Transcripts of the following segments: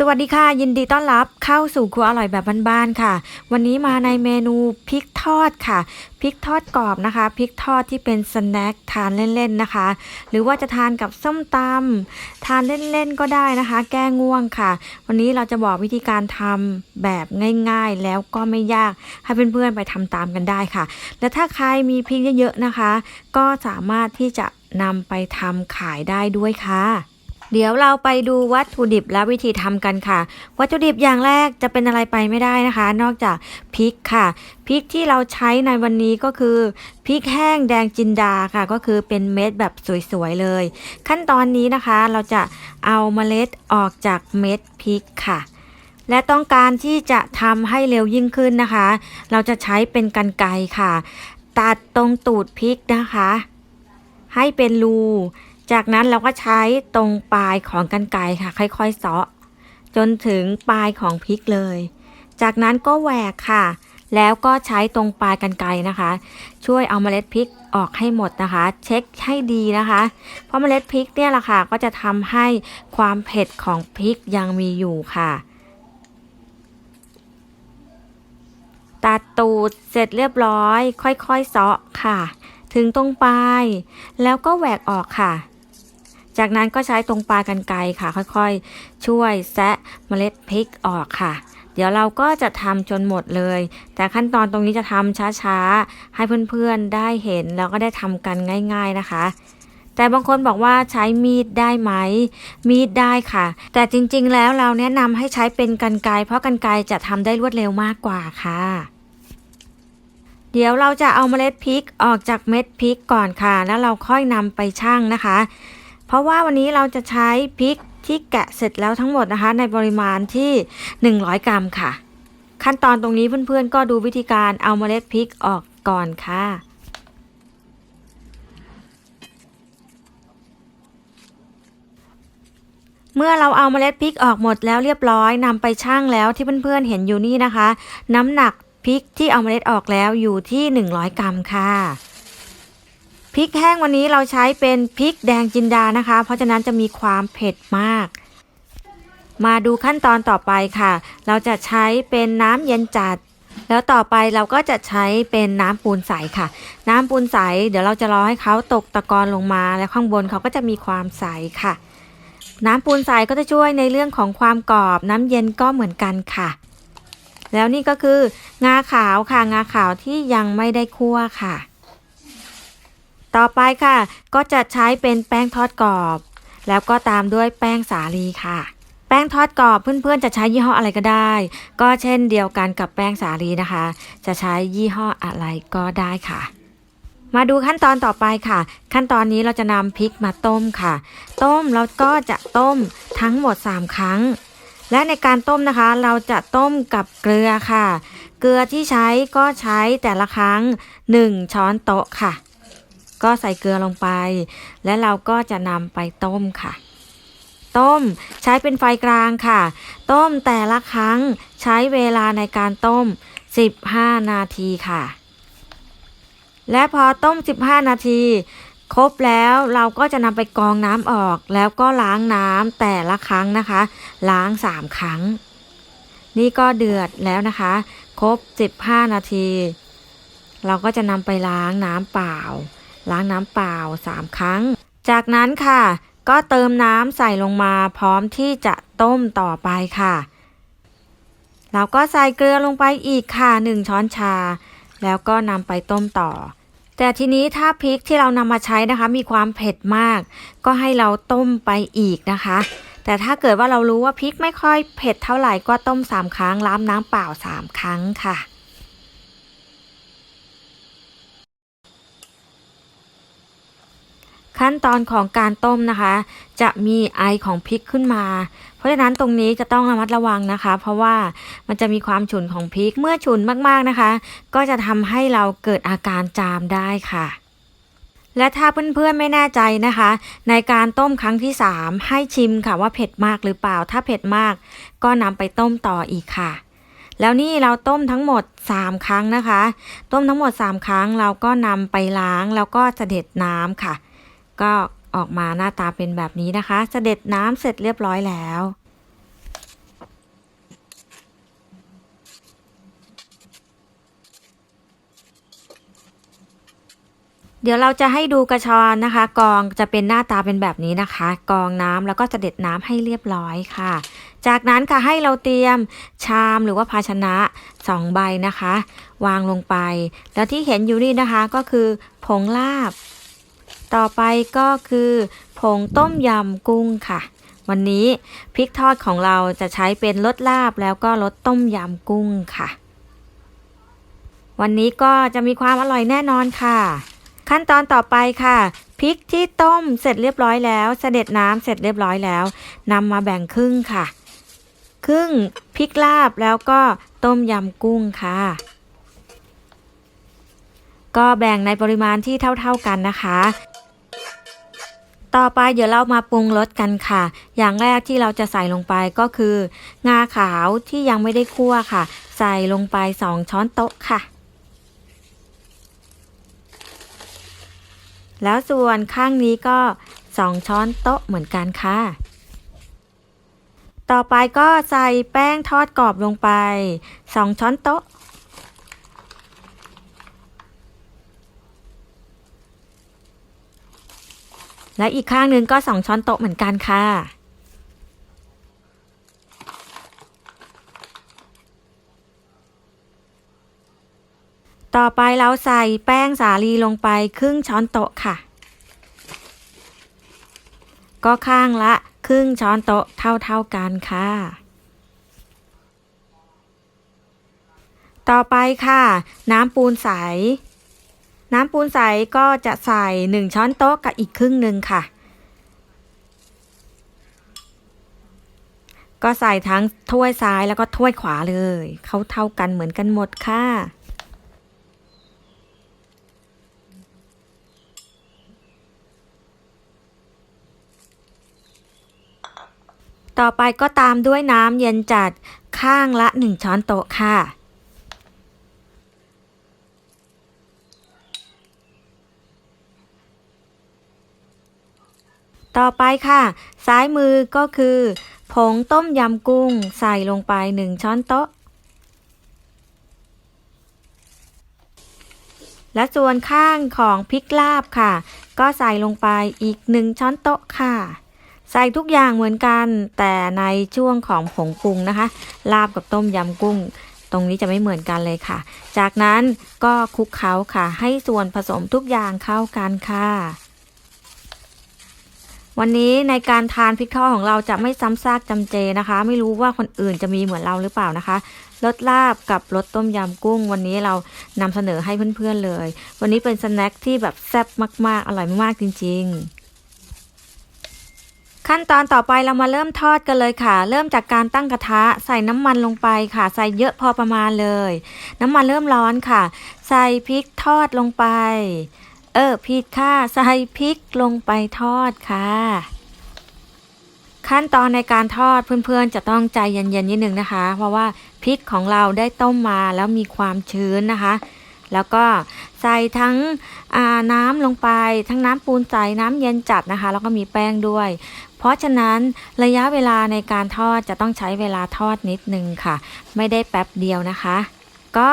สวัสดีค่ะ ยินดีต้อนรับเข้าสู่ครัวอร่อยแบบบ้านๆค่ะ วันนี้มาในเมนูพริกทอดค่ะพริกทอดกรอบนะคะพริกทอดที่เป็นสแน็คทานเล่นๆนะคะ หรือว่าจะทานกับส้มตำทานเล่นๆก็ได้นะคะ แก้ง่วงค่ะ วันนี้เราจะบอกวิธีการทำแบบง่ายๆ แล้วก็ไม่ยากให้เพื่อนๆไปทำตามกันได้ค่ะ และถ้าใครมีพริกเยอะๆนะคะ ก็สามารถที่จะนำไปทำขายได้ด้วยค่ะ เดี๋ยวเราไปดูวัตถุดิบและวิธีทำกันค่ะ วัตถุดิบอย่างแรกจะเป็นอะไรไปไม่ได้นะคะ นอกจากพริกค่ะพริกที่เราใช้ในวันนี้ก็คือพริกแห้งแดงจินดาค่ะ ก็คือเป็นเม็ดแบบสวยๆเลย ขั้นตอนนี้นะคะเราจะเอาเมล็ดออกจากเม็ดพริกค่ะและต้องการที่จะทำให้เร็วยิ่งขึ้นนะคะ เราจะใช้เป็นกรรไกรค่ะ ตัดตรงตูดพริกนะคะ ให้เป็นรู จากนั้นเราก็ใช้ตรงปลายของกันไกรค่ะ ค่อยๆเซาะจนถึงปลายของพริกเลย จากนั้นก็แหวกค่ะ แล้วก็ใช้ตรงปลายกันไกรนะคะ ช่วยเอาเมล็ดพริกออกให้หมดนะคะ เช็คให้ดีนะคะ เพราะเมล็ดพริกเนี่ยแหละค่ะ ก็จะทำให้ความเผ็ดของพริกยังมีอยู่ค่ะตัดตูดเสร็จเรียบร้อย ค่อยๆเซาะค่ะ ถึงตรงปลายแล้วก็แหวกออกค่ะ จากนั้นก็ใช้ตรงปลายกันไกรค่ะ ค่อยๆ ช่วยแซะเมล็ดพริกออกค่ะ เดี๋ยวเราก็จะทำจนหมดเลย แต่ขั้นตอนตรงนี้จะทำช้าๆ ให้เพื่อนๆได้เห็นแล้วก็ได้ทำกันง่าย ๆนะคะแต่บางคนบอกว่าใช้มีดได้ไหม มีดได้ค่ะ แต่จริงๆ แล้วเราแนะนำให้ใช้เป็นกันไกเพราะกันไกจะทำได้รวดเร็วมากกว่าค่ะ เดี๋ยวเราจะเอาเมล็ดพริกออกจากเม็ดพริกก่อนค่ะ แล้วเราค่อยนำไปชั่งนะคะ เพราะว่าวันนี้เราจะใช้พริกที่แกะเสร็จแล้วทั้งหมดนะคะ ในปริมาณที่ 100 กรัมค่ะ ขั้นตอนตรงนี้เพื่อนๆ ก็ดูวิธีการเอาเมล็ดพริกออกก่อนค่ะเมื่อเราเอาเมล็ดพริกออกหมดแล้วเรียบร้อยนำไปชั่งแล้วที่เพื่อนๆเห็นอยู่นี่นะคะ น้ำหนักพริกที่เอาเมล็ดออกแล้วอยู่ที่ 100 กรัมค่ะ ริกแห้งวันนี้เราใช้เป็นพริกแดงจินดานะคะ เพราะฉะนั้นจะมีความเผ็ดมาก มาดูขั้นตอนต่อไปค่ะ เราจะใช้เป็นน้ำเย็นจัด แล้วต่อไปเราก็จะใช้เป็นน้ำปูนใสค่ะ น้ำปูนใส เดี๋ยวเราจะรอให้เขาตกตะกอนลงมา แล้วข้างบนเขาก็จะมีความใสค่ะ น้ำปูนใสก็จะช่วยในเรื่องของความกรอบ น้ำเย็นก็เหมือนกันค่ะ แล้วนี่ก็คืองาขาวค่ะ งาขาวที่ยังไม่ได้คั่วค่ะ ต่อไปค่ะ ก็จะใช้เป็นแป้งทอดกรอบ แล้วก็ตามด้วยแป้งสาลีค่ะ แป้งทอดกรอบเพื่อนๆ จะใช้ยี่ห้ออะไรก็ได้ ก็เช่นเดียวกันกับแป้งสาลีนะคะ จะใช้ยี่ห้ออะไรก็ได้ค่ะมาดูขั้นตอนต่อไปค่ะ ขั้นตอนนี้เราจะนำพริกมาต้มค่ะ ต้มเราก็จะต้มทั้งหมด 3 ครั้ง และในการต้มนะคะ เราจะต้มกับเกลือค่ะ เกลือที่ใช้ก็ใช้แต่ละครั้ง 1 ช้อนโต๊ะค่ะ ก็ใส่เกลือลงไป และเราก็จะนำไปต้มค่ะ ต้มใช้เป็นไฟกลางค่ะ ต้มแต่ละครั้งใช้เวลาในการต้ม 15 นาทีค่ะ และพอต้ม 15 นาที ครบแล้วเราก็จะนำไปกรองน้ำออก แล้วก็ล้างน้ำแต่ละครั้งนะคะ ล้าง 3 ครั้ง นี่ก็เดือดแล้วนะคะ ครบ 15 นาที เราก็จะนำไปล้างน้ำเปล่า ล้างน้ำเปล่า 3 ครั้ง จากนั้นค่ะ ก็เติมน้ำใส่ลงมาพร้อมที่จะต้มต่อไปค่ะเราก็ใส่เกลือลงไปอีกค่ะ 1 ช้อนชา แล้วก็นำไปต้มต่อ แต่ทีนี้ถ้าพริกที่เรานำมาใช้นะคะ มีความเผ็ดมาก ก็ให้เราต้มไปอีกนะคะแต่ถ้าเกิดว่าเรารู้ว่าพริกไม่ค่อยเผ็ดเท่าไหร่ก็ต้ม 3 ครั้งล้างน้ำเปล่า 3 ครั้งค่ะ ขั้นตอนของการต้มนะคะ จะมีไอของพริกขึ้นมา เพราะฉะนั้นตรงนี้จะต้องระมัดระวังนะคะ เพราะว่ามันจะมีความฉุนของพริกเมื่อฉุนมากๆนะคะ ก็จะทำให้เราเกิดอาการจามได้ค่ะและถ้าเพื่อนๆไม่แน่ใจนะคะ ในการต้มครั้งที่ 3 ให้ชิมค่ะว่าเผ็ดมากหรือเปล่า ถ้าเผ็ดมาก ก็นำไปต้มต่ออีกค่ะ แล้วนี่เราต้มทั้งหมด 3 ครั้งนะคะ ต้มทั้งหมด 3 ครั้งเราก็นำไปล้างแล้วก็เสด็จน้ำค่ะ ก็ออกมาหน้าตาเป็นแบบนี้นะคะ เสด็จน้ำเสร็จเรียบร้อยแล้วเดี๋ยวเราจะให้ดูกระชอนนะคะ กองจะเป็นหน้าตาเป็นแบบนี้นะคะ กองน้ำแล้วก็เสด็จน้ำให้เรียบร้อยค่ะ จากนั้นค่ะให้เราเตรียมชามหรือว่าภาชนะ2ใบนะคะ วางลงไป แล้วที่เห็นอยู่นี่นะคะก็คือผงลาบ ต่อไปก็คือผงต้มยำกุ้งค่ะ วันนี้พริกทอดของเราจะใช้เป็นรสลาบแล้วก็รสต้มยำกุ้งค่ะ วันนี้ก็จะมีความอร่อยแน่นอนค่ะ ขั้นตอนต่อไปค่ะพริกที่ต้มเสร็จเรียบร้อยแล้ว เสด็จน้ำเสร็จเรียบร้อยแล้วนำมาแบ่งครึ่งค่ะ ครึ่งพริกลาบแล้วก็ต้มยำกุ้งค่ะ ก็แบ่งในปริมาณที่เท่าๆกันนะคะ ต่อไปเดี๋ยวเรามาปรุงรสกันค่ะ อย่างแรกที่เราจะใส่ลงไปก็คือ งาขาวที่ยังไม่ได้คั่วค่ะ ใส่ลงไป 2 ช้อนโต๊ะค่ะ แล้วส่วนข้างนี้ก็ 2 ช้อนโต๊ะเหมือนกันค่ะ ต่อไปก็ใส่แป้งทอดกรอบลงไป 2 ช้อนโต๊ะ และอีกข้างหนึ่งก็ 2 ช้อนโต๊ะเหมือนกันค่ะ ต่อไปเราใส่แป้งสาลีลงไปครึ่งช้อนโต๊ะค่ะ ก็ข้างละครึ่งช้อนโต๊ะเท่าๆกันค่ะ ต่อไปค่ะ น้ำปูนใส น้ำปูนใสก็จะใส่ 1 ช้อนโต๊ะกับอีกครึ่งหนึ่งค่ะ ก็ใส่ทั้งถ้วยซ้ายแล้วก็ถ้วยขวาเลย เขาเท่ากันเหมือนกันหมดค่ะต่อไปก็ตามด้วยน้ำเย็นจัดข้างละ 1 ช้อนโต๊ะค่ะ ต่อไปค่ะ ซ้ายมือก็คือ ผงต้มยำกุ้งใส่ลงไป 1 ช้อนโต๊ะ และส่วนข้างของพริกลาบค่ะ ก็ใส่ลงไปอีก 1 ช้อนโต๊ะค่ะ ใส่ทุกอย่างเหมือนกัน แต่ในช่วงของผงปรุงนะคะ ลาบกับต้มยำกุ้งตรงนี้จะไม่เหมือนกันเลยค่ะ จากนั้นก็คลุกเคล้าค่ะ ให้ส่วนผสมทุกอย่างเข้ากันค่ะ วันนี้ในการทานพริกทอดของเราจะไม่ซ้ำซากจำเจนะคะ ไม่รู้ว่าคนอื่นจะมีเหมือนเราหรือเปล่านะคะรสลาบกับรสต้มยำกุ้ง วันนี้เรานำเสนอให้เพื่อนๆเลย วันนี้เป็นสแน็คที่แบบแซ่บมากๆ อร่อยมากๆจริง ๆขั้นตอนต่อไปเรามาเริ่มทอดกันเลยค่ะ เริ่มจากการตั้งกระทะใส่น้ำมันลงไปค่ะ ใส่เยอะพอประมาณเลย น้ำมันเริ่มร้อนค่ะ ใส่พริกทอดลงไป ออผิดค่ะใส่พริกลงไปทอดค่ะ ขั้นตอนในการทอดเพื่อนๆ จะต้องใจเย็นๆนิดนึงนะคะ เพราะว่าพริกของเราได้ต้มมาแล้วมีความชื้นนะคะ แล้วก็ใส่ทั้งน้ำลงไปทั้งน้ำปูนใสน้ำเย็นจัดนะคะ แล้วก็มีแป้งด้วย เพราะฉะนั้นระยะเวลาในการทอดจะต้องใช้เวลาทอดนิดนึงค่ะ ไม่ได้แป๊บเดียวนะคะ ก็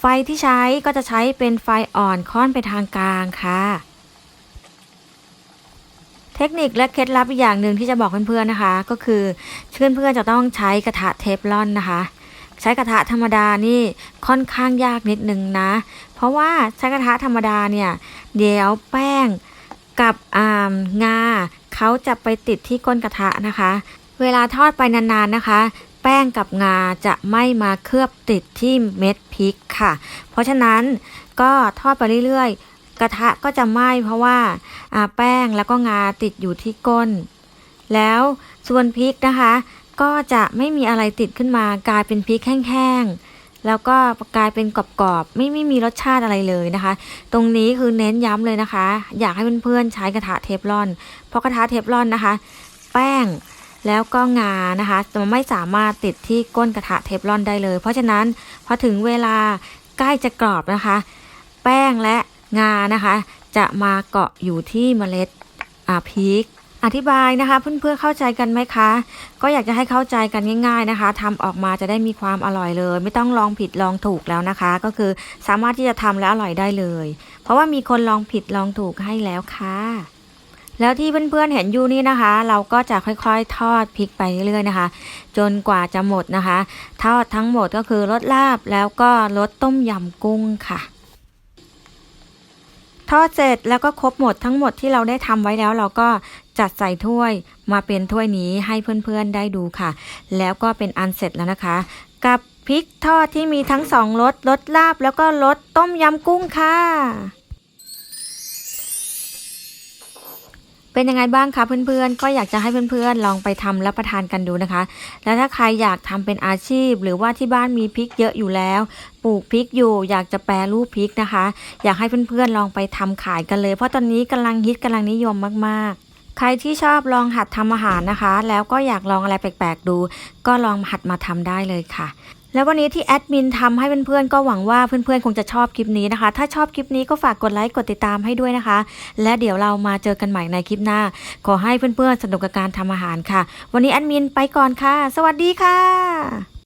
ไฟที่ใช้ก็จะใช้เป็นไฟอ่อนค่อนไปทางกลางค่ะ เทคนิคและเคล็ดลับอีกอย่างหนึ่งที่จะบอกเพื่อนๆนะคะ ก็คือเพื่อนๆจะต้องใช้กระทะเทฟลอนนะคะ ใช้กระทะธรรมดานี่ค่อนข้างยากนิดนึงนะ เพราะว่าใช้กระทะธรรมดาเนี่ยเดี๋ยวแป้งกับอ่างาเขาจะไปติดที่ก้นกระทะนะคะ เวลาทอดไปนานๆนะคะ แป้งกับงาจะไม่มาเคลือบติดที่เม็ดพริกค่ะ เพราะฉะนั้นก็ทอดไปเรื่อยๆ กระทะก็จะไหม้เพราะว่าแป้งแล้วก็งาติดอยู่ที่ก้น แล้วส่วนพริกนะคะ ก็จะไม่มีอะไรติดขึ้นมากลายเป็นพริกแห้งๆ แล้วก็กลายเป็นกรอบๆ ไม่ไม่มีรสชาติอะไรเลยนะคะ ตรงนี้คือเน้นย้ำเลยนะคะ อยากให้เพื่อนๆใช้กระทะเทฟลอน เพราะกระทะเทฟลอนนะคะ แป้ง แล้วก็งานะคะจะไม่สามารถติดที่ก้นกระทะเทฟลอนได้เลย เพราะฉะนั้นพอถึงเวลาใกล้จะกรอบนะคะ แป้งและงานะคะ จะมาเกาะอยู่ที่เมล็ดพริกอธิบายนะคะเพื่อนๆเข้าใจกันไหมคะ ก็อยากจะให้เข้าใจกันง่าย ๆนะคะทำออกมาจะได้มีความอร่อยเลย ไม่ต้องลองผิดลองถูกแล้วนะคะ ก็คือสามารถที่จะทำและอร่อยได้เลย เพราะราะว่ามีคนลองผิดลองถูกให้แล้วค่ะ แล้วที่เพื่อนๆเห็นอยู่นี่นะคะ เราก็จะค่อยๆ ทอดพริกไปเรื่อยๆนะคะ จนกว่าจะหมดนะคะ ทอดทั้งหมดก็คือรสลาบแล้วก็รสต้มยำกุ้งค่ะทอดเสร็จแล้วก็ครบหมดทั้งหมดที่เราได้ทำไว้แล้วเราก็จัดใส่ถ้วยมาเป็นถ้วยนี้ให้เพื่อนๆได้ดูค่ะ แล้วก็เป็นอันเสร็จแล้วนะคะ กับพริกทอดที่มีทั้งสองรสรสลาบแล้วก็รสต้มยำกุ้งค่ะ เป็นยังไงบ้างคะเพื่อนๆ ก็อยากจะให้เพื่อนๆ ลองไปทำรับประทานกันดูนะคะ แล้วถ้าใครอยากทำเป็นอาชีพ หรือว่าที่บ้านมีพริกเยอะอยู่แล้ว ปลูกพริกอยู่อยากจะแปรรูปพริกนะคะ อยากให้เพื่อนๆ ลองไปทำขายกันเลย เพราะตอนนี้กำลังฮิตกำลังนิยมมากๆใครที่ชอบลองหัดทำอาหารนะคะ แล้วก็อยากลองอะไรแปลกๆดู ก็ลองหัดมาทำได้เลยค่ะ แล้ววันนี้ที่แอดมินทำให้เพื่อนๆก็หวังว่าเพื่อนๆคงจะชอบคลิปนี้นะคะ ถ้าชอบคลิปนี้ก็ฝากกดไลค์กดติดตามให้ด้วยนะคะ และเดี๋ยวเรามาเจอกันใหม่ในคลิปหน้า ขอให้เพื่อนๆสนุกกับการทำอาหารค่ะ วันนี้แอดมินไปก่อนค่ะ สวัสดีค่ะ